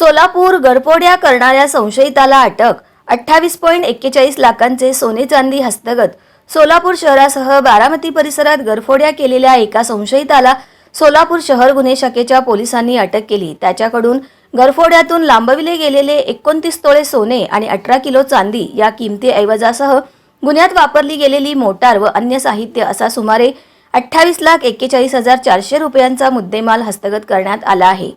सोलापूर गरपोड्या करणाऱ्या संशयिताला अटक. अठ्ठावीस पॉईंट एक्केचाळीस लाखांचे सोने चांदी हस्तगत. सोलापूर शहरासह बारामती परिसरात गरफोड्या केलेल्या एका संशयिताला सोलापूर शहर गुन्हे शाखेच्या पोलिसांनी अटक केली. त्याच्याकडून गरफोड्यातून लांबविले गेलेले एकोणतीस तोळे सोने आणि अठरा किलो चांदी या किमती ऐवजासह गुन्ह्यात वापरली गेलेली मोटार व अन्य साहित्य असा सुमारे अठ्ठावीस लाख एक्केचाळीस हजार चारशे रुपयांचा मुद्देमाल हस्तगत करण्यात आला आहे.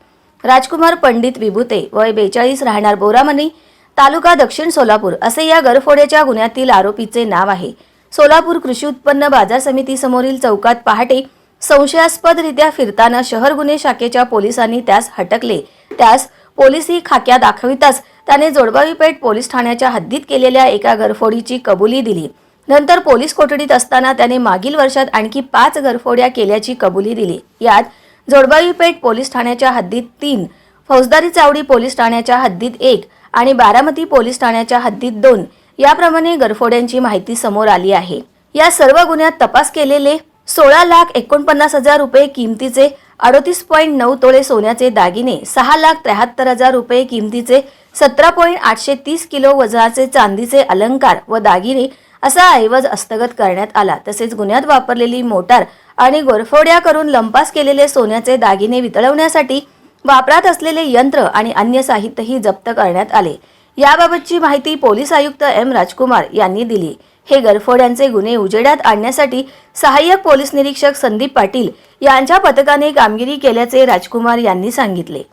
राजकुमार पंडित विभूते वय बेचाळीस राहणार बोरामणी तालुका दक्षिण सोलापूर असे या गरफोड्याच्या गुन्ह्यातील आरोपीचे नाव आहे. सोलापूर कृषी उत्पन्न बाजार समितीसमोरील चौकात पहाटे संशयास्पदरित्या फिरताना शहर गुन्हे शाखेच्या पोलिसांनी त्यास हटकले. त्यास पोलिसी खाक्या दाखविताच त्याने जोडबावीपेठ पोलीस ठाण्याच्या हद्दीत केलेल्या एका घरफोडीची कबुली दिली. नंतर पोलीस कोठडीत असताना त्याने मागील वर्षात आणखी पाच घरफोड्या केल्याची कबुली दिली. यात जोडबावीपेठ पोलीस ठाण्याच्या हद्दीत तीन फौजदारी चावडी पोलीस ठाण्याच्या हद्दीत एक आणि बारामती पोलीस ठाण्याच्या हद्दीत दोन याप्रमाणे गरफोड्यांची माहिती समोर आली आहे. या सर्व गुन्ह्यात तपास केलेले सोळा लाख एकोणपन्नास हजार रुपये किमतीचे अडतीस पॉईंट नऊ तोळे सोन्याचे दागिने सहा लाख त्र्याहत्तर हजार रुपये किमतीचे सतरा पॉईंट आठशे तीस किलो वजनाचे चांदीचे अलंकार व दागिने असा ऐवज हस्तगत करण्यात आला. तसेच गुन्ह्यात वापरलेली मोटार आणि गोरफोड्या करून लंपास केलेले सोन्याचे दागिने वितळवण्यासाठी वापरात असलेले यंत्र आणि अन्य साहित्यही जप्त करण्यात आले. याबाबतची माहिती पोलीस आयुक्त एम राजकुमार यांनी दिली. हे गरफोड्यांचे गुन्हे उजेडात आणण्यासाठी सहाय्यक पोलीस निरीक्षक संदीप पाटील यांच्या पथकाने कामगिरी केल्याचे राजकुमार यांनी सांगितले.